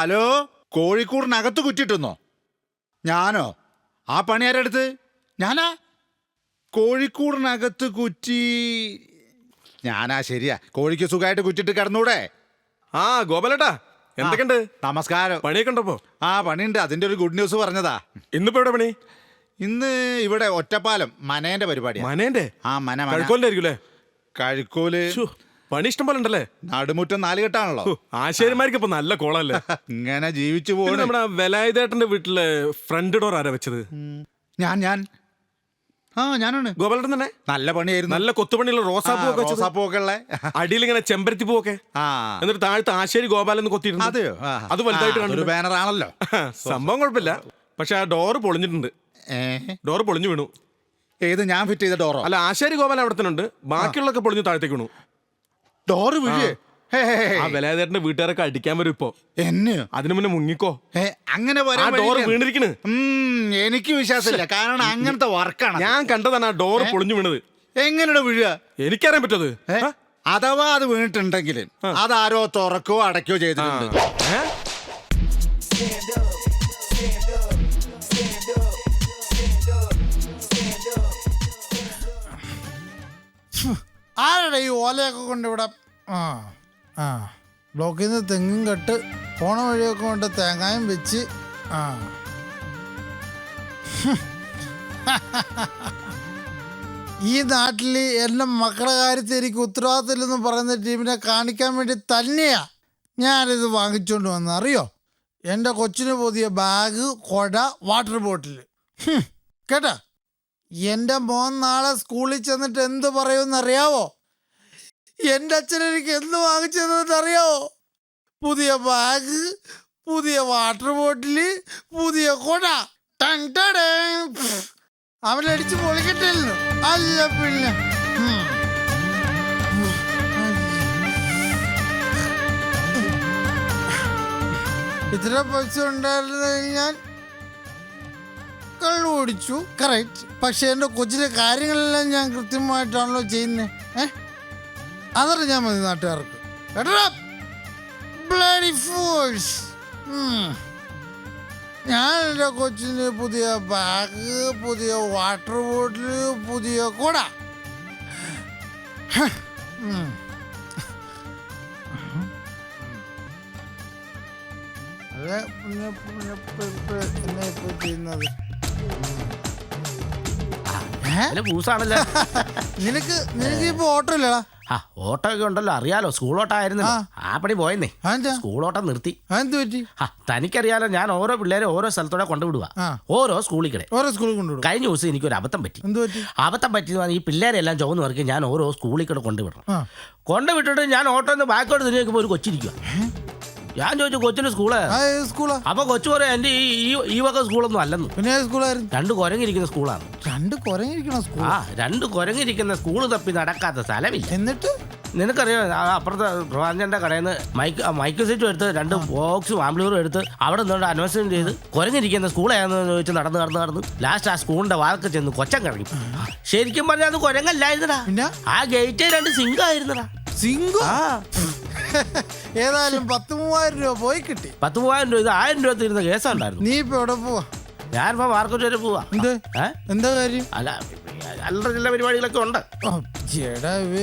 Hello കോഴിക്കൂടിനകത്ത് കുറ്റിട്ടുന്നോ ഞാനോ? ആ പണി ആരെടുത്ത് ഞാനാ? കോഴിക്കൂടിനകത്ത് കുറ്റി ഞാനാ ശരിയാ. കോഴിക്ക് സുഖമായിട്ട് കുറ്റിട്ട് കിടന്നൂടെ? ആ ഗോപാലേട്ടാ എന്തൊക്കെയുണ്ട്? നമസ്കാരം. പണിയൊക്കെ ഉണ്ടപ്പോ? ആ പണിയുണ്ട്. അതിന്റെ ഒരു ഗുഡ് ന്യൂസ് പറഞ്ഞതാ. ഇന്നിപ്പോ എവിടെ പണി? ഇന്ന് ഇവിടെ ഒറ്റപ്പാലം മനേന്റെ പരിപാടി മനേന്റെ ആ മന കഴുക്കോലിന്റെ ആയിരിക്കും കഴുക്കോൽ പണി ഇഷ്ടം പോലെ ഉണ്ടല്ലേ നടുമുറ്റം നാലുകെട്ടാണല്ലോ. ഹോ, ആശാരിമാർക്ക് ഇപ്പൊ നല്ല കോളല്ലേ? ഇങ്ങനെ ജീവിച്ചു പോകണം നമ്മുടെ വെലായുധേട്ടന്റെ വീട്ടിലെ ഫ്രണ്ട് ഡോർ ആരാ വെച്ചത്? ഞാൻ ഞാൻ. ആ ഞാനാണ്. ഗോപാലേട്ടൻ തന്നെ? നല്ല പണിയായിരുന്നു. നല്ല കൊത്തുപണിയുള്ള റോസാപ്പൂ ഒക്കെ ഉള്ള. അടിയിൽ ഇങ്ങനെ ചെമ്പരത്തി പൂവൊക്കെ? എന്നിട്ട് താഴത്ത് ആശേരി ഗോപാലൻ കൊത്തിയിട്ടുണ്ട്. കൊത്തിയിരുന്നു അതെയോ. അത് വലുതായിട്ട് കണ്ടു. ബാനർ ആണല്ലോ സംഭവം കുഴപ്പമില്ല. പക്ഷെ ആ ഡോറ് പൊളിഞ്ഞിട്ടുണ്ട്. ഡോറ് പൊളിഞ്ഞു വീണു. ഏത് ഞാൻ ഫിറ്റ് ചെയ്ത ഡോറോ? അല്ല ആശേരി ഗോപാലൻ അവിടെ തന്നെ ഉണ്ട്. ബാക്കിയുള്ളൊക്കെ പൊളിഞ്ഞു താഴത്തേക്ക് വീണു. ഡോറ് വീഴേ. ആ വീട്ടുകാരൊക്കെ അടിക്കാൻ വരും ഇപ്പോ. എന്നെ? അതിനു മുന്നേ മുങ്ങിക്കോ. ഏ അങ്ങനെ ആ വരാൻ വഴിയില്ല. വീണിരിക്കണ്. ഉം, എനിക്ക് വിശ്വാസമില്ല. കാരണം അങ്ങനത്തെ വർക്കാണ് ഞാൻ കണ്ടതാണ് ആ ഡോറ് പൊളിഞ്ഞു വീണത്. എങ്ങനെയുടെ വീഴുക? എനിക്കറിയാൻ പറ്റത് ഏ? അഥവാ അത് വീണിട്ടുണ്ടെങ്കിൽ അതാരോ തുറക്കോ അടയ്ക്കോ ചെയ്തിട്ടുണ്ട്. ആരുടെ ഈ ഓലയൊക്കെ കൊണ്ട് ഇവിടെ ആ ആ. ബ്ലോക്കിൽ നിന്ന് തെങ്ങും കെട്ട് പോണ വഴിയൊക്കെ കൊണ്ട് തേങ്ങായും വെച്ച് ആ. ഈ നാട്ടിൽ എന്റെ മക്കളുടെ കാര്യത്തിൽ എനിക്ക് ഉത്തരവാദിത്തമില്ലെന്ന് പറയുന്ന ടീമിനെ കാണിക്കാൻ വേണ്ടി തന്നെയാ ഞാനിത് വാങ്ങിച്ചുകൊണ്ട് വന്നത് അറിയോ? എന്റെ കൊച്ചിന് പുതിയ ബാഗ് കൊട വാട്ടർ ബോട്ടിൽ. കേട്ടാ? എന്റെ മോൻ നാളെ സ്കൂളിൽ ചെന്നിട്ട് എന്ത് പറയുമെന്ന് അറിയാവോ? എന്റെ അച്ഛൻ എനിക്ക് എന്ത് വാങ്ങിച്ചതെന്ന് അറിയാവോ? പുതിയ ബാഗ് പുതിയ വാട്ടർ ബോട്ടിൽ പുതിയ കൊട. അവനടിച്ച് പൊളിക്കട്ടില്ല അല്ല പിന്നെ. ഇത്ര പൈസ ഉണ്ടായിരുന്നെങ്കിൽ ഞാൻ കള്ളു ഓടിച്ചു കറക്റ്റ് പക്ഷെ എന്റെ കൊച്ചിലെ കാര്യങ്ങളെല്ലാം ഞാൻ കൃത്യമായിട്ടാണല്ലോ ചെയ്യുന്നത് ഏ? അതറിഞ്ഞാൽ മതി നാട്ടുകാർക്ക്. കേട്ടോ? ബ്ലഡി ഫോഴ്സ് ഞാൻ എന്റെ കൊച്ചിന് പുതിയ ബാഗ് പുതിയ വാട്ടർ ബോട്ടിൽ പുതിയ കുട. അതെ പിന്നെ പിന്നെ ഇപ്പൊ ചെയ്യുന്നത് നിനക്ക് നിനക്ക് ഇപ്പൊ ഓട്ടോ ഇല്ലടാ. ആ ഓട്ടോ ഒക്കെ ഉണ്ടല്ലോ അറിയാലോ സ്കൂൾ ഓട്ടം ആയിരുന്നു ആ. പണി പോയെന്നേ. അതെന്താ? സ്കൂൾ ഓട്ടം നിർത്തി അതെന്ത് പറ്റി? ആ തനിക്കറിയാലോ ഞാൻ ഓരോ പിള്ളേരെ ഓരോ സ്ഥലത്തോടെ കൊണ്ടുവിടുക ആ. ഓരോ സ്കൂളിൽ കിടെ ഓരോ സ്കൂളിൽ കൊണ്ടുവിടും. കഴിഞ്ഞ ദിവസം എനിക്കൊരു അബദ്ധം പറ്റി. എന്ത് പറ്റി? അബദ്ധം പറ്റിയെന്ന് പറഞ്ഞാൽ ഈ പിള്ളേരെല്ലാം ചുവന്ന് വർക്ക് ഞാൻ ഓരോ സ്കൂളിൽ കൂടെ കൊണ്ടുവിടണം. ആ. കൊണ്ടുവിട്ടിട്ട് ഞാൻ ഓട്ടോ ഒന്ന് ബാക്കോട്ട് തിരിഞ്ഞ് നോക്കുമ്പോൾ ഒരു കൊച്ചിരിക്കുക ഞാൻ ചോദിച്ചു കൊച്ചിന് സ്കൂൾ? ആ ഏത് സ്കൂളാ? അപ്പൊ കൊച്ചു പറയാ എന്റെ ഈ ഈ- ഈ വക സ്കൂളൊന്നും അല്ലെന്ന്. പിന്നെ ഏത് സ്കൂളായിരുന്നു? രണ്ട് കുരങ്ങിരിക്കുന്ന സ്കൂളാണ്. രണ്ട് കുരങ്ങിരിക്കുന്ന സ്കൂൾ ആ രണ്ട് കുരങ്ങിരിക്കുന്ന സ്കൂൾ തപ്പി നടക്കാത്ത സ്ഥലമില്ല. എന്നിട്ട്? നിനക്കറിയാം ആ അപ്പുറത്തെ പ്രവാചന്റെ കടയിൽ നിന്ന് മൈക്ക് ആ മൈക്ക് സെറ്റും എടുത്ത് രണ്ട് ബോക്സും ആംബ്ലൂറും എടുത്ത് അവിടെ നിന്നുകൊണ്ട് അന്വേഷണം ചെയ്ത് കുരങ്ങിരിക്കുന്ന സ്കൂളായെന്ന് ചോദിച്ച് നടന്ന് നടന്ന് നടന്ന് ലാസ്റ്റ് ആ സ്കൂളിന്റെ വാക്ക് ചെന്ന് കൊച്ചം കറങ്ങി ശരിക്കും പറഞ്ഞാൽ അത് കുരങ്ങല്ലായിരുന്നടാ. പിന്നെ? ആ ഗേറ്റേ രണ്ട് സിംഗായിരുന്നടാ സിംഗു ആ. ഏതായാലും പത്ത് മൂവായിരം രൂപ പോയി കിട്ടി. പത്ത് മൂവായിരം രൂപ ഇത് ആയിരം രൂപ തീരുന്ന കേസുണ്ടായിരുന്നു. നീ ഇപ്പൊ എവിടെ പോവാ? ഞാനിപ്പോ മാർക്കറ്റ് വരെ പോവാ. എന്ത്? എന്താ കാര്യം? അല്ല അല്ലറ ചില പരിപാടികളൊക്കെ ഉണ്ട്.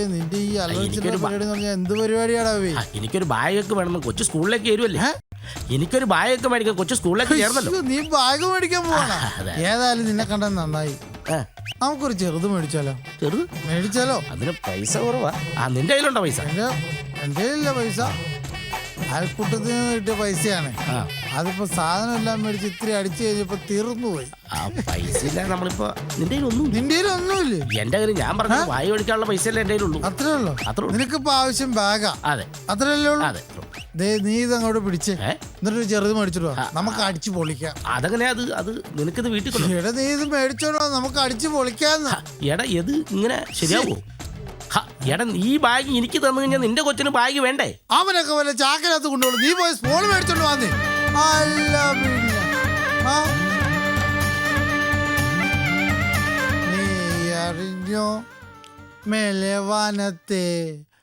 നിന്റെ ഈ അല്ലറ എനിക്കൊരു ബ- പരിപാടി എന്ന് പറഞ്ഞാൽ എന്ത് പരിപാടിയാടാ ഇവേ? ആ, എനിക്കൊരു ബാഗൊക്കെ വേണം കൊച്ചു സ്കൂളിലേക്ക് വരുമല്ലേ? എനിക്കൊരു ബാഗൊക്കെ മേടിക്കാൻ കൊച്ചു സ്കൂളിലേക്ക് ചേർന്നല്ലോ. നീ ബാഗ് മേടിക്കാൻ പോവാ. ഏതായാലും നിന്നെ കണ്ട നന്നായി. നമുക്കൊരു ചെറുത് മേടിച്ചാലോ? ചെറുത്? മേടിച്ചാലോ? അതിന് പൈസ കുറവാ. ആ നിന്റെ കയ്യിലുണ്ടോ പൈസ? കയ്യിലില്ല പൈസ. അയൽക്കൂട്ടത്തിൽ നിന്ന് കിട്ടിയ പൈസയാണ്. അതിപ്പോ സാധനം എല്ലാം മേടിച്ച് ഇത്തിരി അടിച്ചു കഴിഞ്ഞപ്പോ തീർന്നു പോയി. ആ പൈസ ഇല്ല നമ്മളിപ്പോ നിന്റെ ഒന്നും നിന്റെ ഒന്നുമില്ലേ. എന്റെ കയ്യിൽ ഞാൻ പറഞ്ഞ വായി ഒഴിക്കാനുള്ള പൈസ അല്ലേ എന്റെ കയ്യിലുള്ളൂ. അത്രേ ഉള്ളൂ. അത്ര ഉള്ളൂ. നിനക്കിപ്പോ ആവശ്യം ബാഗാ? അതെ. അത്രയല്ലേ ഉള്ളൂ? അതെ ദേ നീ ഇത് അങ്ങോട്ട് പിടിച്ച്? എന്നിട്ട് ചെറുത് മേടിച്ചിട്ട് നമുക്ക് അടിച്ചു പൊളിക്കാം. അതങ്ങനെ അത് അത് നിനക്കിത് വീട്ടിൽ എടാ നീ ഇത് മേടിച്ചോണ്ടോ നമുക്ക് അടിച്ചു പൊളിക്കാന്ന്. എടാ ഇത് ഇങ്ങനെ ശരിയാവോ? എടാ ഈ ബാഗ് എനിക്ക് തന്നു കഴിഞ്ഞാൽ നിന്റെ കൊച്ചിന് ബാഗ് വേണ്ടേ? അവനൊക്കെ വല്ല ചാക്കിനകത്ത് കൊണ്ടുപോകും. നീ പോയി സ്പോൾ മേടിച്ചോണ്ട് വന്നേ അല്ല പിന്നെ ആ? നീ അറിഞ്ഞോ? മേലെ വാനത്തെ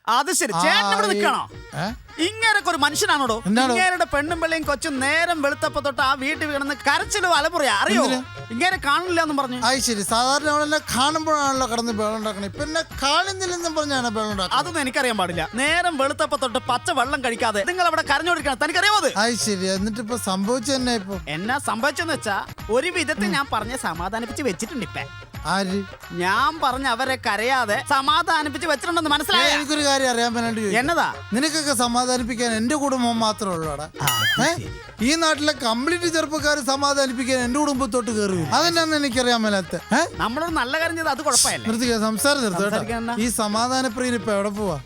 അത് ശരി. ചേട്ടൻ ഇവിടെ നിൽക്കണോ? ഇങ്ങനൊക്കെ ഒരു മനുഷ്യനാണോടോ? ഇങ്ങേരുടെ പെണ്ണും പിള്ളയും കൊച്ചും നേരം വെളുത്തപ്പോ തൊട്ട് ആ വീട്ടിൽ വീണെന്ന് കരച്ചിൽ അലമുറയാ അറിയോ? ഇങ്ങനെ കാണില്ല എന്നും പറഞ്ഞു. അത് ശരി. സാധാരണ അവളെന്നെ കാണുമ്പോഴാണല്ലോ കടന്ന് ബേളുണ്ടാക്കണേ ഉണ്ടാക്കണേ ഇപ്പൊ എന്നെ കാണുന്നില്ലെന്നും പറഞ്ഞാണ് ബഹളം ഉണ്ടാക്കുന്നത് അതൊന്നും എനിക്കറിയാൻ പാടില്ല. നേരം വെളുത്തപ്പോ തൊട്ട് പച്ച വെള്ളം കഴിക്കാതെ നിങ്ങൾ അവിടെ കരഞ്ഞോടിക്കണം. തനിക്കറിയാമോ അത്? അത് ശരി. എന്നിട്ട് ഇപ്പൊ സംഭവിച്ചു തന്നെ ഇപ്പൊ? എന്നാ സംഭവിച്ചെന്ന് വെച്ചാ ഒരു വിധത്തിൽ ഞാൻ പറഞ്ഞ സമാധാനിപ്പിച്ച് വെച്ചിട്ടുണ്ട് ഇപ്പൊ. ആര്? ഞാൻ പറഞ്ഞ അവരെ കരയാതെ സമാധാനിപ്പിച്ച് വെച്ചിട്ടുണ്ടെന്ന് മനസ്സിലായി? എനിക്കൊരു കാര്യം അറിയാൻ വേണ്ടി. എന്നതാ? നിനക്കൊക്കെ സമാധാനിപ്പിക്കാൻ എന്റെ കുടുംബം മാത്രമേ ഉള്ളൂടാ ഏ? ഈ നാട്ടിലെ കംപ്ലീറ്റ് ചെറുപ്പക്കാർ സമാധാനിപ്പിക്കാൻ എന്റെ കുടുംബത്തോട്ട് കയറി വരും. അതെന്നാന്ന് എനിക്കറിയാൻ മേലാത്ത. ഏ? നമ്മളൊരു നല്ല കാര്യം ചെയ്ത് അത് കുഴപ്പമില്ല. നിർത്തിക്ക സംസാരം സംസാരിക്കാൻ എന്നാ? ഈ സമാധാന പ്രിയൻ ഇപ്പൊ എവിടെ പോവാ?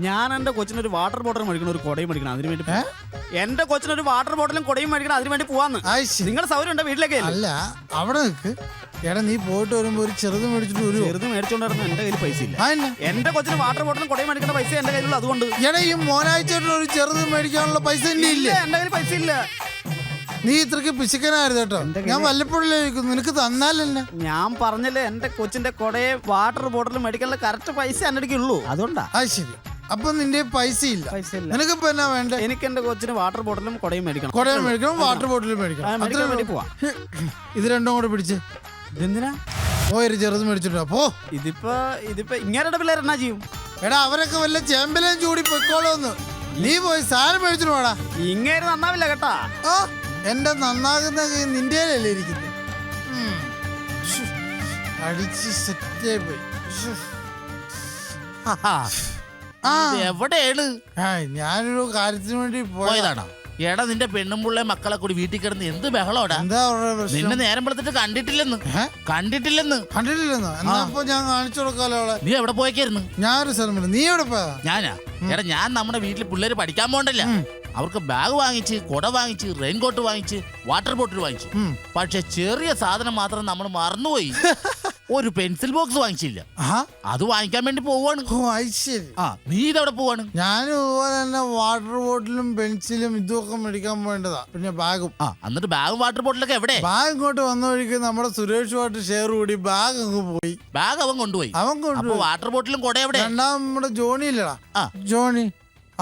ഞാൻ എന്റെ കൊച്ചിനൊരു വാട്ടർ ബോട്ടിൽ മേടിക്കണം ഒരു കൊടയും മേടിക്കണം അതിന് വേണ്ടി ഏ? എന്റെ കൊച്ചിനൊരു വാട്ടർ ബോട്ടിലും കൊടയും മേടിക്കണം അതിന് വേണ്ടി പോവാന്ന്. അത് ശരി. നിങ്ങളുടെ സൗകര്യം ഉണ്ടോ വീട്ടിലേക്ക്? അല്ല അവിടെ നിൽക്ക് എടാ നീ പോയിട്ട് വരുമ്പോ ഒരു ചെറുത് മേടിച്ചിട്ട് വരും ചെറുത് മേടിച്ചോണ്ടായിരുന്നു. എന്റെ കയ്യിൽ പൈസ ഇല്ല. എന്റെ കൊച്ചിന് വാട്ടർ ബോട്ടിലും കൊടയും മേടിക്കുന്ന പൈസ എന്റെ കയ്യിലുള്ള അതുകൊണ്ട്. എടാ ഈ മോനാഴ്ചയായിട്ട് ഒരു ചെറുത് മേടിക്കാനുള്ള പൈസ എന്റെ ഇല്ല എന്റെ കയ്യിൽ പൈസ ഇല്ല. നീ ഇത്രക്ക് പിശുക്കനായിരുന്നു കേട്ടോ. ഞാൻ വല്ലപ്പോഴും നിനക്ക് തന്നാലല്ലേ? ഞാൻ പറഞ്ഞല്ലേ എന്റെ കൊച്ചിന്റെ കൊടയെ വാട്ടർ ബോട്ടിലും മേടിക്കാനുള്ള കറക്റ്റ് പൈസ എന്റെ അടുക്കേ ഉള്ളൂ. അതുകൊണ്ടാ? അത് ശരി. അപ്പൊ നിന്റെ പൈസ ഇല്ല. നിനക്ക് ഇപ്പൊ എന്നാ വേണ്ട? എനിക്ക് എന്റെ കൊച്ചിന് വാട്ടർ ബോട്ടിലും കൊടയും മേടിക്കണം. കുടയും മേടിക്കണം വാട്ടർ ബോട്ടിലും മേടിക്കണം. ഇത് രണ്ടും കൂടെ പിടിച്ച്. ഇതെന്തിനാ? പോയൊരു ചെറുത് മേടിച്ചിട്ട്. പോ. ഇതിപ്പോ ഇതിപ്പോ ഇങ്ങനെ പിള്ളേർ എന്നാ ചെയ്യും? എടാ അവരൊക്കെ വല്ല ചേമ്പലേം ചൂടി പൊയ്ക്കോളൂന്ന് നീ പോയി സാധനം മേടിച്ചിട്ട് പോടാ ഇങ്ങനെ നന്നാവില്ല കേട്ടാ. ഓ എന്റെ നന്നാകുന്ന നിന്റെ അല്ലേ ഇരിക്കുന്നത്. അടിച്ച് സെറ്റേ പോയി. ആ. എവിടെയാണ് ഞാനൊരു കാര്യത്തിന് വേണ്ടി പോയതാ. പോയതാണോ? എടാ നിന്റെ പെണ്ണും പിള്ളേ മക്കളെ കൂടി വീട്ടിൽ കിടന്ന് എന്ത് ബഹളോടാ? എന്താ അവരുടെ നിന്നെ നേരം വെളുത്തിട്ട് കണ്ടിട്ടില്ലെന്ന്. ഏ? കണ്ടിട്ടില്ലെന്ന്. കണ്ടിട്ടില്ലെന്നോ? എന്നാ ഞാൻ കാണിച്ചു കൊടുക്കാലോ അവളെ? നീ എവിടെ പോയേക്കായിരുന്നു? ഞാനൊരു സ്ഥലം നീ എവിടെ പോയതാ ഞാനാ? എടാ ഞാൻ നമ്മുടെ വീട്ടിൽ പിള്ളേര് പഠിക്കാൻ പോണ്ടല്ല അവർക്ക് ബാഗ് വാങ്ങിച്ച് കുട വാങ്ങിച്ച് റെയിൻകോട്ട് വാങ്ങിച്ച് വാട്ടർ ബോട്ടിൽ വാങ്ങിച്ചു. ഉം. പക്ഷെ ചെറിയ സാധനം മാത്രം നമ്മൾ മറന്നുപോയി. ഒരു പെൻസിൽ ബോക്സ് വാങ്ങിച്ചില്ല. അത് വാങ്ങിക്കാൻ വേണ്ടി പോവാണ്. ആ നീ ഇതവിടെ പോവാണ്? ഞാൻ ഇതുപോലെ തന്നെ വാട്ടർ ബോട്ടിലും പെൻസിലും ഇതുമൊക്കെ മേടിക്കാൻ വേണ്ടതാ പിന്നെ ബാഗും. ആ എന്നിട്ട് ബാഗ് വാട്ടർ ബോട്ടിലൊക്കെ എവിടെ? ബാഗ് ഇങ്ങോട്ട് വന്ന വഴിക്ക് നമ്മുടെ സുരേഷ് സുരേഷുമായിട്ട് ഷെയർ കൂടി ബാഗ് അങ്ങ് പോയി. ബാഗ് അവൻ കൊണ്ടുപോയി. അവൻ കൊണ്ടുപോയി. വാട്ടർ ബോട്ടിലും കൂടെ എവിടെ? രണ്ടാം നമ്മുടെ ജോണി ഇല്ലടാ. ജോണി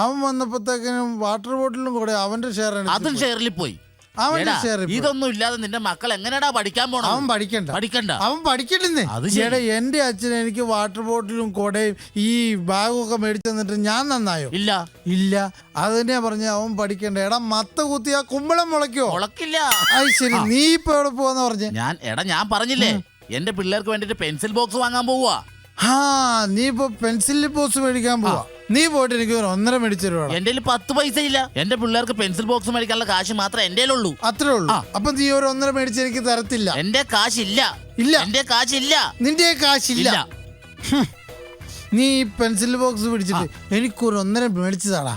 അവൻ വന്നപ്പോഴത്തേക്കിനും വാട്ടർ ബോട്ടിലും കൂടെ അവന്റെ ഷെയർ അതും ഷെയറിൽ പോയി. അവന്റെ ഇതൊന്നും ഇല്ലാതെ നിന്റെ മക്കൾ എങ്ങനെയാടാ പഠിക്കാൻ പോണം അവൻ പഠിക്കണ്ട. പഠിക്കണ്ട. അവൻ പഠിക്കണ്ടെന്നേ അത് ശരി. എന്റെ അച്ഛൻ എനിക്ക് വാട്ടർ ബോട്ടിലും കൊടയും ഈ ബാഗും ഒക്കെ മേടിച്ചു തന്നിട്ട് ഞാൻ നന്നായോ? ഇല്ല. ഇല്ല. അത് തന്നെയാ പറഞ്ഞ അവൻ പഠിക്കണ്ട. എടാ മത്ത കുത്തി ആ കുമ്പളം മുളയ്ക്കോ? മുളക്കില്ല. അത് ശരി നീ ഇപ്പൊ എവിടെ പോവാന്ന് പറഞ്ഞു? ഞാൻ എടാ ഞാൻ പറഞ്ഞില്ലേ എന്റെ പിള്ളേർക്ക് വേണ്ടിട്ട് പെൻസിൽ ബോക്സ് വാങ്ങാൻ പോവാ ആ നീ ഇപ്പൊ പെൻസിൽ ബോക്സ് മേടിക്കാൻ പോവാ. നീ പോയിട്ട് എനിക്ക് ഒരു ഒന്നര മേടിച്ചു തരുവാണ് എന്റെ പത്ത് പൈസ ഇല്ല എന്റെ പിള്ളേർക്ക് പെൻസിൽ ബോക്സ് മേടിക്കാനുള്ള കാശ് മാത്രമേ എന്റെ ഉള്ളൂ അത്രേ ഉള്ളൂ. അപ്പൊ നീ ഒരു ഒന്നര മേടിച്ച് എനിക്ക് തരത്തില്ല. എന്റെ കാശില്ല. ഇല്ല. എന്റെ കാശില്ല. നിന്റെ കാശില്ല. നീ പെൻസിൽ ബോക്സ് പിടിച്ചിട്ട് എനിക്കൊരു ഒന്നര മേടിച്ചതാടാ